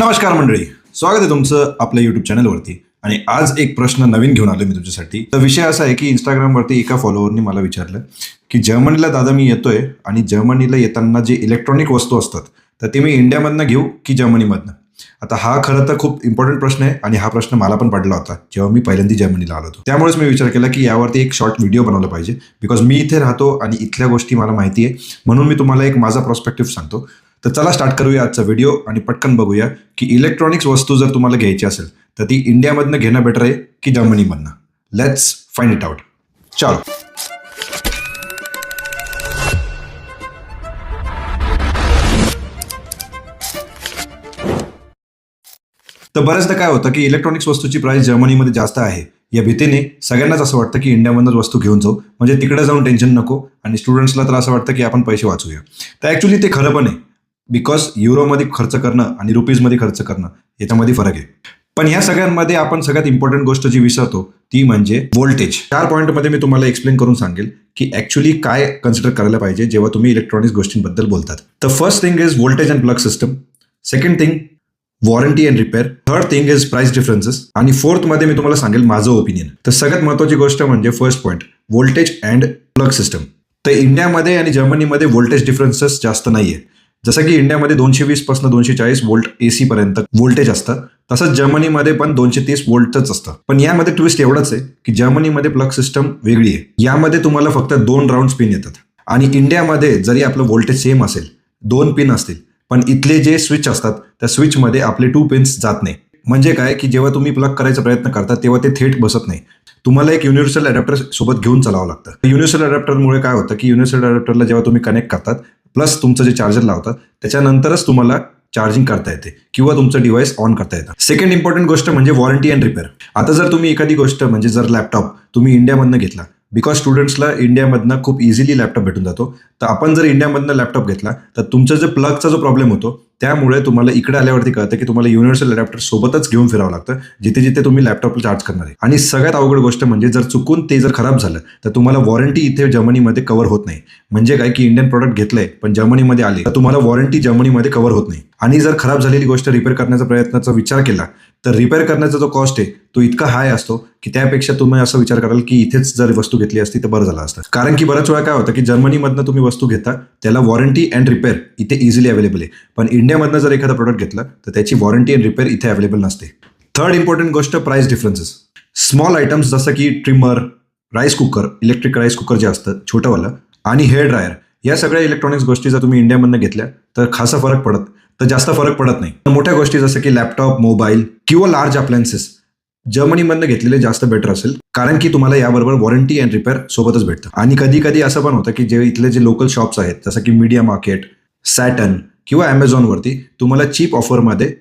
नमस्कार मंडळी. स्वागत आहे तुमचं आपल्या युट्यूब चॅनलवरती आणि आज एक प्रश्न नवीन घेऊन आलो मी तुमच्यासाठी. तर विषय असा आहे की इंस्टाग्रामवरती एका फॉलोअरनी मला विचारलं की जर्मनीला दादा मी येतोय आणि जर्मनीला येताना जे इलेक्ट्रॉनिक वस्तू असतात तर ते मी इंडियामधनं घेऊ की जर्मनीमधनं? आता हा खरं तर खूप इम्पॉर्टंट प्रश्न आहे आणि हा प्रश्न मला पण पडला होता जेव्हा मी पहिल्यांदा जर्मनीला आलो होतो. त्यामुळेच मी विचार केला की यावरती एक शॉर्ट व्हिडिओ बनवला पाहिजे. बिकॉज मी इथे राहतो आणि इथल्या गोष्टी मला माहिती आहे. म्हणून मी तुम्हाला एक माझा प्रॉस्पेक्टिव्ह सांगतो. तर चला स्टार्ट करूया आजचा व्हिडिओ आणि पटकन बघूया की इलेक्ट्रॉनिक्स वस्तू जर तुम्हाला घ्यायची असेल तर ती इंडियामधनं घेणं बेटर आहे की जर्मनीमधनं? लेट्स फाइंड इट आउट चल. तर बऱ्याचदा काय होतं की इलेक्ट्रॉनिक्स वस्तूची प्राइस जर्मनीमध्ये जास्त आहे. या भीतीने सगळ्यांनाच असं वाटतं की इंडियामधूनच वस्तू घेऊन जाऊ. म्हणजे तिकडे जाऊन टेन्शन नको आणि स्टुडंट्सला तर असं वाटतं की आपण पैसे वाचूया. तर ॲक्च्युली ते खरं पण आहे. बिकॉज युरोमध्ये खर्च करणं आणि रुपीजमध्ये खर्च करणं याच्यामध्ये फरक आहे. पण या सगळ्यांमध्ये आपण सगळ्यात इम्पॉर्टंट गोष्ट जी विसरतो ती म्हणजे व्होल्टेज चार पॉईंटमध्ये मी तुम्हाला एक्सप्लेन करून सांगेल की ॲक्च्युली काय कन्सिडर करायला पाहिजे जेव्हा तुम्ही इलेक्ट्रॉनिक्स गोष्टींबद्दल बोलतात. तर first thing is voltage and plug system second thing warranty and repair third thing is price differences आणि फोर्थमध्ये मी तुम्हाला सांगेल माझं ओपिनियन तर सगळ्यात महत्वाची गोष्ट म्हणजे first point voltage and plug system तर इंडियामध्ये आणि जर्मनीमध्ये व्होल्टेज डिफरन्सेस जास्त नाहीये. जसं की इंडियामध्ये दोनशे वीसपासून दोनशे चाळीस वोल्ट एसी पर्यंत व्होल्टेज असतं तसंच जर्मनीमध्ये पण दोनशे तीस वोल्टच असतं. पण यामध्ये ट्विस्ट एवढंच आहे की जर्मनीमध्ये प्लग सिस्टम वेगळी आहे. यामध्ये तुम्हाला फक्त दोन राऊंड पिन येतात. आणि इंडियामध्ये जरी आपलं व्होल्टेज सेम असेल दोन पिन असतील पण इथले जे स्विच असतात त्या स्विचमध्ये आपले टू पिन्स जात नाही. म्हणजे काय? की जेव्हा तुम्ही प्लग करायचा प्रयत्न करता तेव्हा ते थेट बसत नाही. तुम्हाला एक युनिव्हर्सल अडॅप्टर सोबत घेऊन चालावं लागतं. युनिव्हर्सल अडॅप्टरमुळे काय होतं की युनिव्हर्सल अडॅप्टरला जेव्हा तुम्ही कनेक्ट करतात प्लस तुमचं जे चार्जर लावतात त्याच्यानंतरच तुम्हाला चार्जिंग करता येते किंवा तुमचं डिव्हाइस ऑन करता येतं. सेकंड इम्पॉर्टंट गोष्ट म्हणजे वॉरंटी अँड रिपेअर आता जर तुम्ही एखादी गोष्ट म्हणजे जर लॅपटॉप तुम्ही इंडियामधनं घेतला बिकॉज स्टुडंट्सला इंडियामधनं खूप इझिली लॅपटॉप भेटून जातो तर आपण जर इंडियामधनं लॅपटॉप घेतला तर तुमचा जो प्लगचा जो प्रॉब्लेम होतो त्यामुळे तुम्हाला इकडे आल्यावरती कळतं की तुम्हाला युनिव्हर्सल अडॅप्टर सोबतच घेऊन फिरावं लागतं जिथे जिथे तुम्ही लॅपटॉपला चार्ज करणार आहे. आणि सगळ्यात अवघड गोष्ट म्हणजे जर चुकून ते जर खराब झालं तर तुम्हाला वॉरंटी इथे जर्मनीमध्ये कव्हर होत नाही. म्हणजे काय की इंडियन प्रोडक्ट घेतलंय पण जर्मनीमध्ये आले तर तुम्हाला वॉरंटी जर्मनीमध्ये कव्हर होत नाही. आणि जर खराब झालेली गोष्ट रिपेअर करण्याचा प्रयत्नाचा विचार केला तर रिपेअर करण्याचा जो कॉस्ट आहे तो इतका हाय असतो की त्यापेक्षा तुम्ही असा विचार कराल की इथेच जर वस्तू घेतली असती तर बरं झालं असतं. कारण की बऱ्याच वेळा काय होतं की जर्मनीमधनं तुम्ही वस्तू घेता त्याला वॉरंटी अँड रिपेअर इथे इझिली अवेलेबल आहे. पण इंडियामधनं जर एखादा प्रोडक्ट घेतला तर त्याची वॉरंटी अँड रिपेअर इथे अवेलेबल नसते. थर्ड इम्पॉर्टंट गोष्ट प्राइस डिफरन्सेस स्मॉल आयटम्स जसं की trimmer rice cooker electric rice cooker जे असतं छोटंवालं आणि हेअर ड्रायर या सगळ्या इलेक्ट्रॉनिक्स गोष्टी जर तुम्ही इंडियामधनं घेतल्या तर खासा फरक पडत तर जास्त फरक पडत नाही. मोठ्या गोष्टी जसं की लॅपटॉप मोबाईल किंवा लार्ज अप्लायन्सेस जर्मनीमधनं घेतलेले जास्त बेटर असेल कारण की तुम्हाला याबरोबर वॉरंटी अँड रिपेअर सोबतच भेटतं. आणि कधी कधी असं पण होतं की जे इथले जे लोकल शॉप्स आहेत जसं की मीडिया मार्केट सॅटन किंवा ॲमेझॉनवरती तुम्हाला चीप ऑफरमध्ये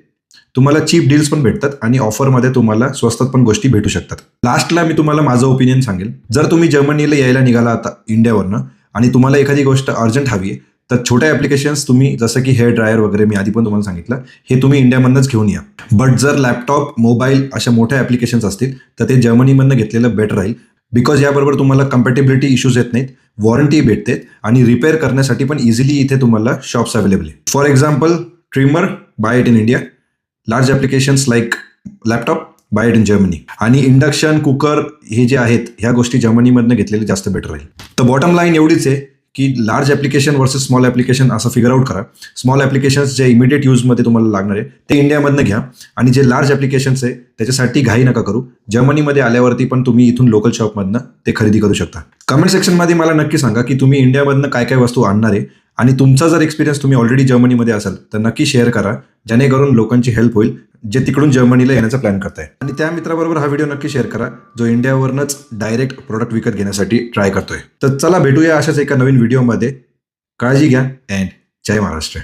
तुम्हाला चीप डील्स पण भेटतात आणि ऑफरमध्ये तुम्हाला स्वस्तात पण गोष्टी भेटू शकतात. लास्टला मी तुम्हाला माझं ओपिनियन सांगेल. जर तुम्ही जर्मनीला यायला निघाला आता इंडियावरनं आणि तुम्हाला एखादी गोष्ट अर्जंट हवी आहे तर छोट्या ॲप्लिकेशन्स तुम्ही जसं की हेअर ड्रायर वगैरे मी आधी पण तुम्हाला सांगितलं हे तुम्ही इंडियामधनंच घेऊन या. बट जर लॅपटॉप मोबाईल अशा मोठ्या ॲप्लिकेशन्स असतील तर ते जर्मनीमधनं घेतलेलं बेटर राहील. बिकॉज याबरोबर तुम्हाला कम्पॅटेबिलिटी इश्यूज येत नाहीत. वॉरंटी भेटते आणि रिपेअर करण्यासाठी पण इझिली इथे तुम्हाला शॉप्स अवेलेबल आहे for example trimmer buy it in India large applications like laptop buy it in Germany आणि इंडक्शन कुकर हे जे आहेत ह्या गोष्टी जर्मनीमधनं घेतलेले जास्त बेटर राहील. तर बॉटम लाईन एवढीच आहे की large application versus small application असं फिगर आउट करा. स्मॉल ॲप्लिकेशन्स जे इमिडिएट यूजमध्ये तुम्हाला लागणार आहे ते इंडियामधनं घ्या. आणि जे लार्ज ॲप्लिकेशन्स आहे त्याच्यासाठी घाई नका करू. जर्मनीमध्ये आल्यावरती पण तुम्ही इथून लोकल शॉपमधनं ते खरेदी करू शकता. कमेंट सेक्शनमध्ये मला नक्की सांगा की तुम्ही इंडियामधनं काय काय वस्तू आणणार आहे. आणि तुमचा जर एक्सपिरियन्स तुम्ही ऑलरेडी जर्मनीमध्ये असाल तर नक्की शेअर करा. जेणेकरून लोकांची हेल्प होईल. जे तिकडून जर्मनीला येण्याचा प्लॅन करताय. आणि त्या मित्राबरोबर हा व्हिडिओ नक्की शेअर करा जो इंडियावरनच डायरेक्ट प्रोडक्ट विकत घेण्यासाठी ट्राय करतोय. तर चला भेटूया अशाच एका नवीन व्हिडिओमध्ये काळजी घ्या अँड जय महाराष्ट्र.